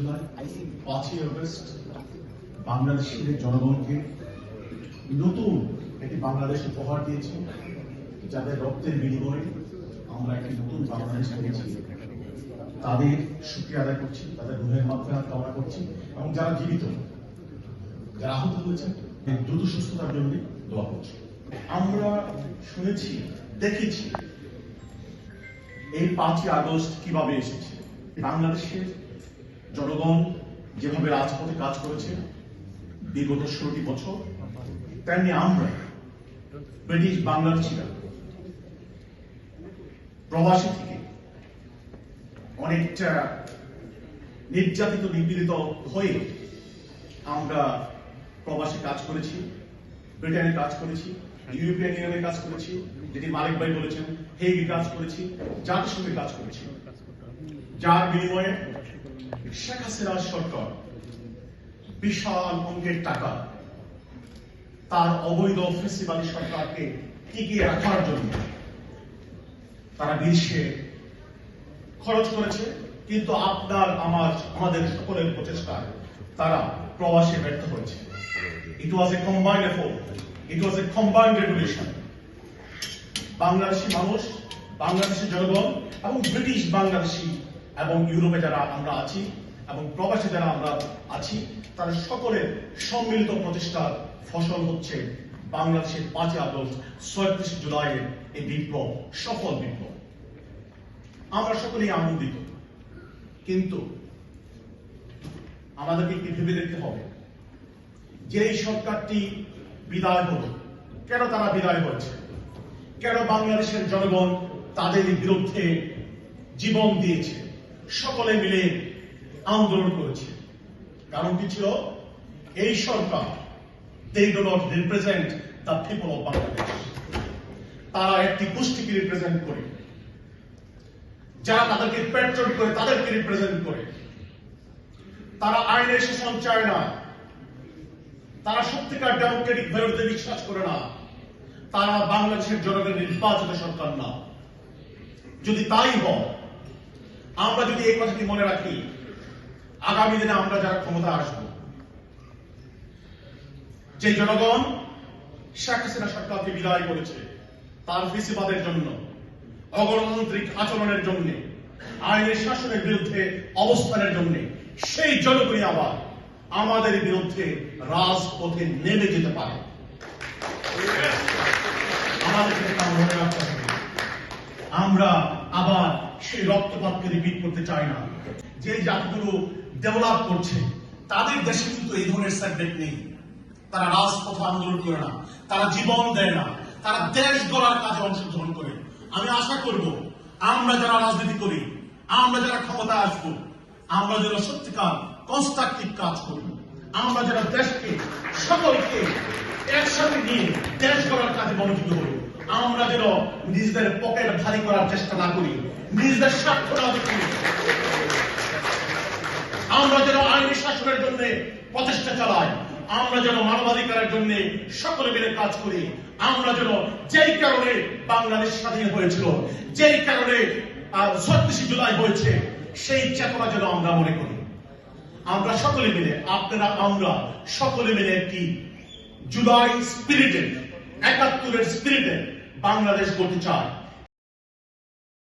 জুলাই পাঁচই আগস্ট বাংলাদেশের জনগণকে নতুন একটি বাংলাদেশ উপহার দিয়েছে, যাদের রক্তের বিনিময়ে আমরা একটি নতুন বাংলাদেশ পেয়েছি তাদের সুক্রিয়া আদায় করছি, তাদের রুহের মাত্রা কামনা করছি, এবং যারা জীবিত, যারা আহত হয়েছেন দ্রুত সুস্থতার জন্য দোয়া করছি। আমরা শুনেছি, দেখেছি, এই পাঁচই আগস্ট কীভাবে এসেছে। বাংলাদেশের জনগণ যেভাবে রাজপথে কাজ করেছে বিগত ষোলোটি বছর তেমনি আমরা ব্রিটিশ বাংলাদেশিরা প্রবাসী থেকে অনেকটা নির্যাতিত, নিপীড়িত হয়ে আমরা প্রবাসে কাজ করেছি, ব্রিটেনে কাজ করেছি, ইউরোপিয়ান ইউনিয়নে কাজ করেছি, যেটি মালিক ভাই বলেছেন, হেগে কাজ করেছি, জাতিসংঘে কাজ করেছি। যার বিনিময়ে শেখ হাসিনার সরকার বিশাল অঙ্কের টাকা তার অবৈধ ফেসিবাদী সরকারকে টিকিয়ে রাখার জন্য তারা বিশ্বে খরচ করেছে, কিন্তু আপনার, আমার, আমাদের সকলের প্রচেষ্টায় তারা প্রবাসে ব্যর্থ হয়েছে। It was a combined effort it was a combined revolution Bangladeshi মানুষ, বাংলাদেশি জনগণ এবং ব্রিটিশ বাংলাদেশি এবং ইউরোপে যারা আমরা আছি এবং প্রবাসী যারা আমরা আছি তারা সকলের সম্মিলিত প্রচেষ্টার ফসল হচ্ছে বাংলাদেশের পাঁচই আগস্ট, ছয়ত্রিশ জুলাইয়ের এই বিপ্লব, সফল বিপ্লব। আমরা সকলেই আনন্দিত। কিন্তু আমাদেরকে একটি ভেবে দেখতে হবে। যে এই সরকারটি বিদায় হল, কেন তারা বিদায় হচ্ছে কেন বাংলাদেশের জনগণ তাদের বিরুদ্ধে জীবন দিয়েছে? সকলে মিলে আন্দোলন করেছে। কারণটি ছিল, এই সরকার they do not represent the people of Bangladesh তারা একটি গোষ্ঠীকে রিপ্রেজেন্ট করে। যারা তাদেরকে পেট্রোল করে, তাদেরকে রিপ্রেজেন্ট করে। তারা আইনের শাসন চায় না। তারা সত্যিকার ডেমোক্রেটিক ভ্যালুতে বিশ্বাস করে না। তারা বাংলাদেশের জনগণের নির্বাচিত সরকার না। যদি তাই হয় আমরা যদি এই কথাটি মনে রাখি, আগামী দিনে আমরা যারা ক্ষমতা আসব, যে জনগণ শেখ হাসিনা সরকারকে বিদায় করেছে, তার ফেসিবাদের জন্য, অগণতান্ত্রিক আচরণের জন্য, আইনের শাসনের বিরুদ্ধে অবস্থানের জন্য, সেই জনগণই আবার আমাদের বিরুদ্ধে রাজপথে নেমে যেতে পারে। হবে আমরা সেই রক্তপাতকে রিপিট করতে চাই না। যে জাতিগুলো ডেভেলপ করছে, তাদের দেশে কিন্তু এই ধরনের সাবজেক্ট নেই। তারা রাজপথে আন্দোলন করে না, তারা জীবন দেয় না, তারা দেশ গড়ার কাজে অংশগ্রহণ করে। আমি আশা করব, আমরা যারা রাজনীতি করি, আমরা যারা ক্ষমতায় আসব, আমরা যারা সত্যিকার কনস্ট্রাকটিভ কাজ করব আমরা যারা দেশকে, সকলকে একসাথে নিয়ে দেশ গড়ার কাজে মনোযোগী হব। আমরা যেন নিজেদের পকেট ভারী করার চেষ্টা না করি, নিজেদের স্বার্থ না দেখি। আমরা যেন আইনি শাসনের জন্য প্রচেষ্টা চালাই, আমরা যেন মানবাধিকারের জন্য সকলে মিলে কাজ করি, আমরা যেন যেই কারণে বাংলাদেশ স্বাধীন হয়েছিল, যেই কারণে ছত্রিশে জুলাই হয়েছে, সেই চেতনা যেন আমরা মনে করি। আমরা সকলে মিলে, আপনারা, আমরা সকলে মিলে একটি জুলাই স্পিরিটেড, একাত্তরের স্পিরিটে বাংলাদেশ করতে চাই